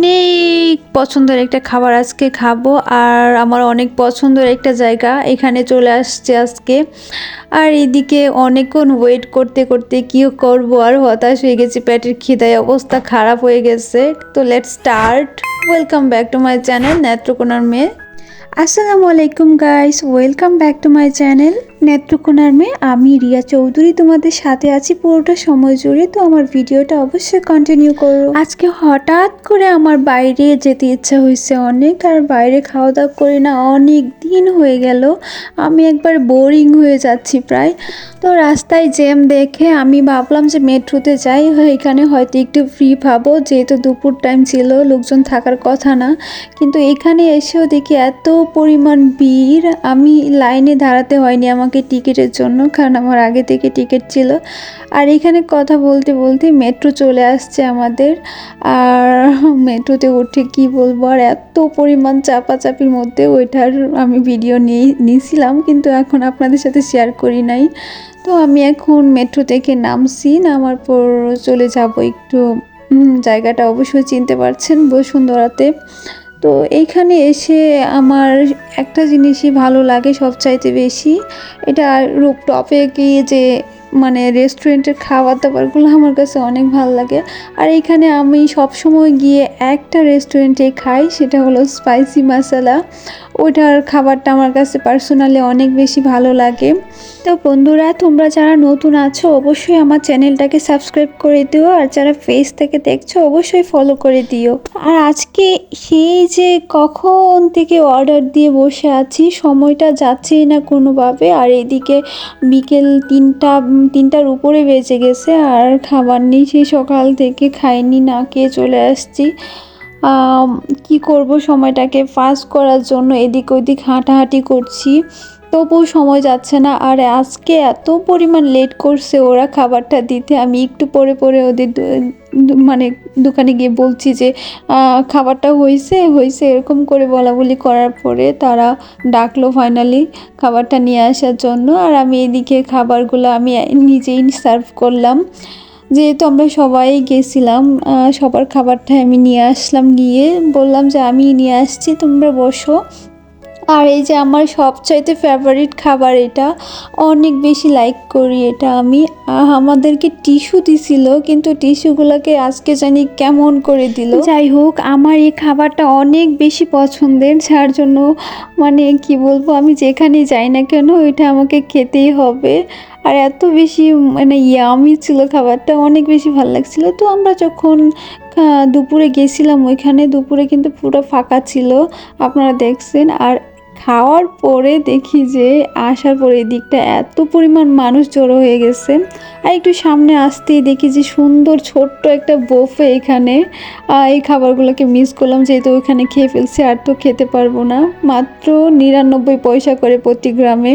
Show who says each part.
Speaker 1: অনেক পছন্দের একটা খাবার আজকে খাব, আর আমার অনেক পছন্দের একটা জায়গা এখানে চলে আসছে আজকে। আর এদিকে অনেকক্ষণ ওয়েট করতে করতে কি করব, আর হতাশ হয়ে গেছি, পেটের খিদায় অবস্থা খারাপ হয়ে গেছে। তো let start welcome back to my channel নেত্রকোনার মেয়ে। আসসালামু আলাইকুম guys welcome back to my channel নেত্রকোনার মেয়ে আমি রিয়া চৌধুরী তোমাদের সাথে আছি পুরোটা সময় জুড়ে, তো আমার ভিডিওটা অবশ্যই কন্টিনিউ করো। আজকে হঠাৎ করে আমার বাইরে যেতে ইচ্ছা হয়েছে অনেক, আর বাইরে খাওয়া দাওয়া করি না অনেক দিন হয়ে গেল। আমি একবার বোরিং হয়ে যাচ্ছি প্রায়। তো রাস্তায় জ্যাম দেখে আমি ভাবলাম যে মেট্রোতে যাই, এখানে হয়তো একটু ফ্রি পাবো, যেহেতু দুপুর টাইম ছিল, লোকজন থাকার কথা না। কিন্তু এখানে এসেও দেখি এত পরিমাণ ভিড়, আমি লাইনে দাঁড়াতে হয়নি আমাকে। টিকিটের জন্য, কারণ আমার আগে থেকে টিকিট ছিল। আর এখানে কথা বলতে বলতে মেট্রো চলে আসছে আমাদের। আর মেট্রোতে উঠে কি বলব, আর এত পরিমাণ চাপাচাপির মধ্যে ওইটার আমি ভিডিও নিয়ে, নিয়েছিলাম, কিন্তু এখন আপনাদের সাথে শেয়ার করি নাই। তো আমি এখন মেট্রো থেকে নামছি, নামার পর চলে যাব একটু জায়গাটা অবশ্যই চিনতে পারছেন বসুন্ধরাতে। তো এইখানে এসে আমার একটা জিনিসই ভালো লাগে সবচাইতে বেশি এটা রূপটপে গিয়ে যে মানে রেস্টুরেন্টের খাবার দাবারগুলো আমার কাছে অনেক ভালো লাগে। আর এখানে আমি সবসময় গিয়ে একটা রেস্টুরেন্টে খাই, সেটা হলো স্পাইসি মশলা ওইটার খাবারটা আমার কাছে পার্সোনালি অনেক বেশি ভালো লাগে। তো বন্ধুরা, তোমরা যারা নতুন আছো, অবশ্যই আমার চ্যানেলটাকে সাবস্ক্রাইব করে দিও, আর যারা ফেস থেকে দেখছ, অবশ্যই ফলো করে দিও। আর আজকে সেই যে কখন থেকে অর্ডার দিয়ে বসে আছি, সময়টা যাচ্ছেই না কোনোভাবে। আর এদিকে বিকেল তিনটা তিনটার উপরে বেঁচে গেছে আর খাবার নেই, সেই সকাল থেকে খাইনি, না খেয়ে চলে আসছি। কি করব সময়টাকে? পাস করার জন্য এদিক ওদিক হাঁটাহাঁটি করছি। তবুও সময় যাচ্ছে না। আর আজকে এত পরিমাণ লেট করছে, ওরা খাবারটা দিতে। আমি একটু পরে পরে ওদের মানে দোকানে গিয়ে বলছি যে খাবারটা হয়েছে হয়েছে এরকম করে বলা বলি করার পরে তারা ডাকলো ফাইনালি খাবারটা নিয়ে আসার জন্য। আর আমি এদিকে খাবারগুলো আমি নিজেই সার্ভ করলাম। যেহেতু আমরা সবাই গেছিলাম সবার খাবারটা আমি নিয়ে আসলাম গিয়ে। বললাম যে আমি নিয়ে আসছি, তোমরা বসো। আর এই যে আমার সবচাইতে ফেভারিট খাবার এটা, অনেক বেশি লাইক করি এটা আমি। আমাদেরকে টিস্যু দিছিল, কিন্তু টিস্যুগুলোকে আজকে জানি কেমন করে দিল। যাই হোক, আমার এই খাবারটা অনেক বেশি পছন্দের, যার জন্য মানে কি বলব, আমি যেখানে যাই না কেন ওইটা আমাকে খেতেই হবে। আর এত বেশি মানে ইয়ামি ছিল খাবারটা, অনেক বেশি ভালো লাগছিল। তো আমরা যখন দুপুরে গেছিলাম, ওইখানে দুপুরে কিন্তু পুরো ফাঁকা ছিল, আপনারা দেখছেন। আর খাওয়ার পরে দেখি যে আসার পরে দিকটা এত পরিমাণ মানুষ জড়ো হয়ে গেছে। আর একটু সামনে আসতেই দেখি যে সুন্দর ছোট্ট একটা বোফে এখানে। এই খাবারগুলোকে মিস করলাম যেহেতু ওইখানে খেয়ে ফেলছি, আর তো খেতে পারব না। মাত্র নিরানব্বই পয়সা করে প্রতি গ্রামে।